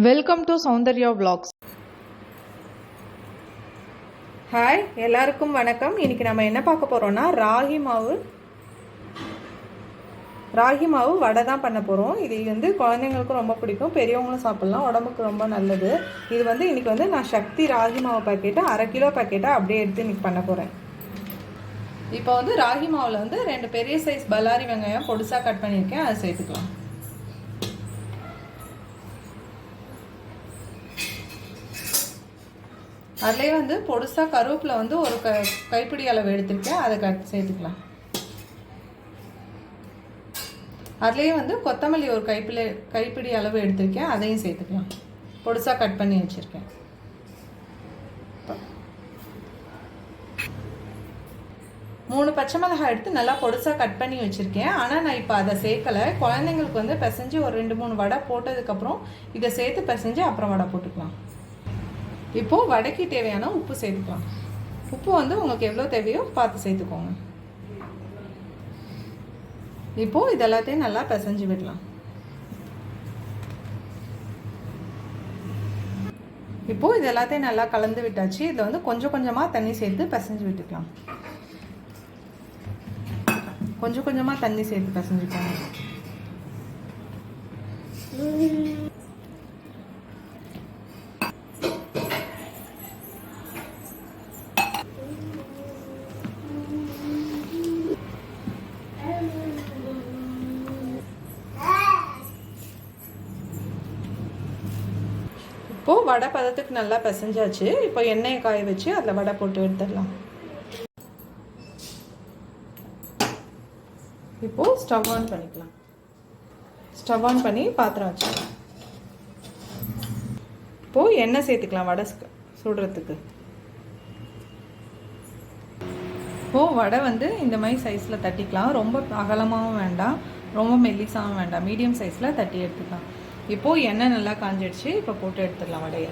Welcome to Soundarya vlogs. Hi எல்லாருக்கும் வணக்கம். இன்னைக்கு நம்ம என்ன பார்க்க போகிறோம்னா ராகி மாவு ராகி மாவு வடை தான் பண்ண போகிறோம் இது வந்து குழந்தைங்களுக்கும் ரொம்ப பிடிக்கும். பெரியவங்களும் சாப்பிட்லாம். உடம்புக்கு ரொம்ப நல்லது. இது வந்து இன்றைக்கி வந்து நான் சக்தி ராகி மாவு பாக்கெட்டு அரை கிலோ பாக்கெட்டாக அப்படியே எடுத்து இன்னைக்கு பண்ண போகிறேன் இப்போ வந்து ராகி மாவில் வந்து ரெண்டு பெரிய சைஸ் பல்லாரி வெங்காயம் பொடிசாக கட் பண்ணியிருக்கேன். அதை சேர்த்துக்கலாம். அதுலேயே வந்து பொடுசாக கருவேப்பிலை வந்து ஒரு க கைப்பிடி அளவு எடுத்திருக்கேன். அதை கட் சேர்த்துக்கலாம். அதுலேயே வந்து கொத்தமல்லி ஒரு கைப்பிடி கைப்பிடி அளவு எடுத்திருக்கேன். அதையும் சேர்த்துக்கலாம். பொடுசாக கட் பண்ணி வச்சுருக்கேன். மூணு பச்சை மிளகாய் எடுத்து நல்லா பொடுசாக கட் பண்ணி வச்சுருக்கேன். ஆனால் நான் இப்போ அதை சேர்க்கலை. குழந்தைங்களுக்கு வந்து பிசைஞ்சு ஒரு ரெண்டு மூணு வடை போட்டதுக்கப்புறம் இதை சேர்த்து பிசைஞ்சு அப்புறம் வடை போட்டுக்கலாம். இப்போது வடைக்கு தேவையான உப்பு சேர்த்துக்கலாம் உப்பு வந்து உங்களுக்கு எவ்வளோ தேவையோ பார்த்து சேர்த்துக்கோங்க. இப்போது இதெல்லாத்தையும் நல்லா பிசைஞ்சு விடலாம். இப்போது இது எல்லாத்தையும் நல்லா கலந்து விட்டாச்சு. இதில் வந்து கொஞ்சம் கொஞ்சமாக தண்ணி சேர்த்து பிசைஞ்சு விட்டுக்கலாம். கொஞ்சம் கொஞ்சமாக தண்ணி சேர்த்து பிசைஞ்சுக்கோங்க. இப்போது வடை பதத்துக்கு நல்லா பிசைஞ்சாச்சு. இப்போ எண்ணெயை காய வச்சு அதில் வடை போட்டு எடுத்துடலாம். இப்போது ஸ்டவ் ஆன் பண்ணிக்கலாம். ஸ்டவ் ஆன் பண்ணி பாத்திரம் வச்சுக்கலாம். இப்போது எண்ணெய் சேர்த்துக்கலாம் வடை சு- சுடுறதுக்கு. இப்போது வடை வந்து இந்த மாதிரி சைஸில் தட்டிக்கலாம். ரொம்ப அகலமாகவும் வேண்டாம். ரொம்ப மெல்லிசாகவும் வேண்டாம். மீடியம் சைஸில் தட்டி எடுத்துக்கலாம். இப்போது எண்ணெய் நல்லா காஞ்சிடுச்சு இப்போ போட்டு எடுத்துடலாம் வடையை.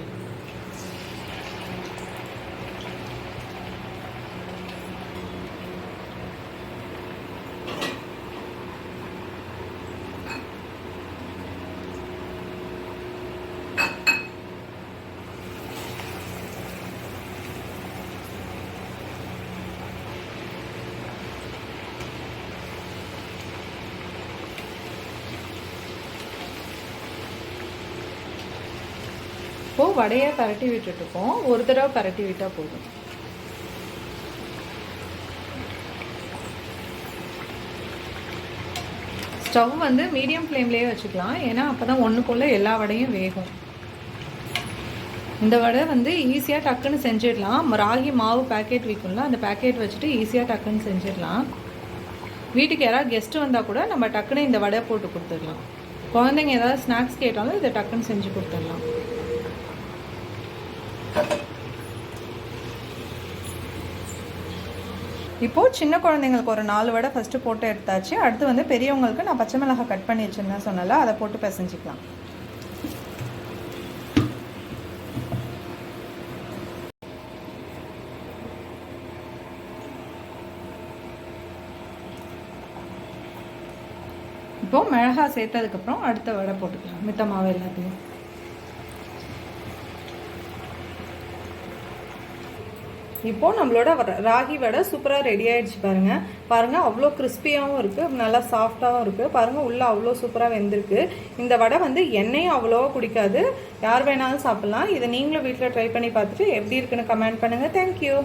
இப்போது வடையை பரட்டி விட்டுட்டுருக்கோம். ஒரு தடவை பரட்டி விட்டால் போதும். ஸ்டவ் வந்து மீடியம் ஃப்ளேம்லேயே வச்சுக்கலாம். ஏன்னா அப்போ தான் ஒன்றுக்குள்ளே எல்லா வடையும் வேகும். இந்த வடை வந்து ஈஸியாக டக்குன்னு செஞ்சிடலாம். ராகி மாவு பேக்கெட் விற்கும்ல அந்த பேக்கெட் வச்சுட்டு ஈஸியாக டக்குன்னு செஞ்சிடலாம். வீட்டுக்கு யாராவது கெஸ்ட்டு வந்தால் கூட நம்ம டக்குன்னு இந்த வடை போட்டு கொடுத்துடலாம். குழந்தைங்க ஏதாவது ஸ்நாக்ஸ் கேட்டாலும் இதை டக்குன்னு செஞ்சு கொடுத்துடலாம். இப்போது சின்ன குழந்தைங்களுக்கு ஒரு நாலு வடை ஃபஸ்ட்டு போட்டு எடுத்தாச்சு. அடுத்து வந்து பெரியவங்களுக்கு நான் பச்சை மிளகாய் கட் பண்ணி வச்சுருந்தேன் சொன்னல அதை போட்டு பிசைஞ்சிக்கலாம். இப்போது மிளகாய் சேர்த்ததுக்கப்புறம் அடுத்த வடை போட்டுக்கலாம். மித்தமாவே எல்லாத்தையும். இப்போது நம்மளோட ராகி வடை சூப்பராக ரெடி ஆகிடுச்சு பாருங்க. பாருங்கள் அவ்வளோ கிறிஸ்பியாகவும் இருக்குது நல்லா சாஃப்டாகவும் இருக்குது பாருங்கள் உள்ளே அவ்வளோ சூப்பராக வெந்திருக்கு. இந்த வடை வந்து எண்ணெயும் அவ்வளோவா குடிக்காது. யார் வேணாலும் சாப்பிட்லாம். இதை நீங்களும் வீட்டில் ட்ரை பண்ணி பார்த்துட்டு எப்படி இருக்குன்னு கமெண்ட் பண்ணுங்கள் தேங்க்யூ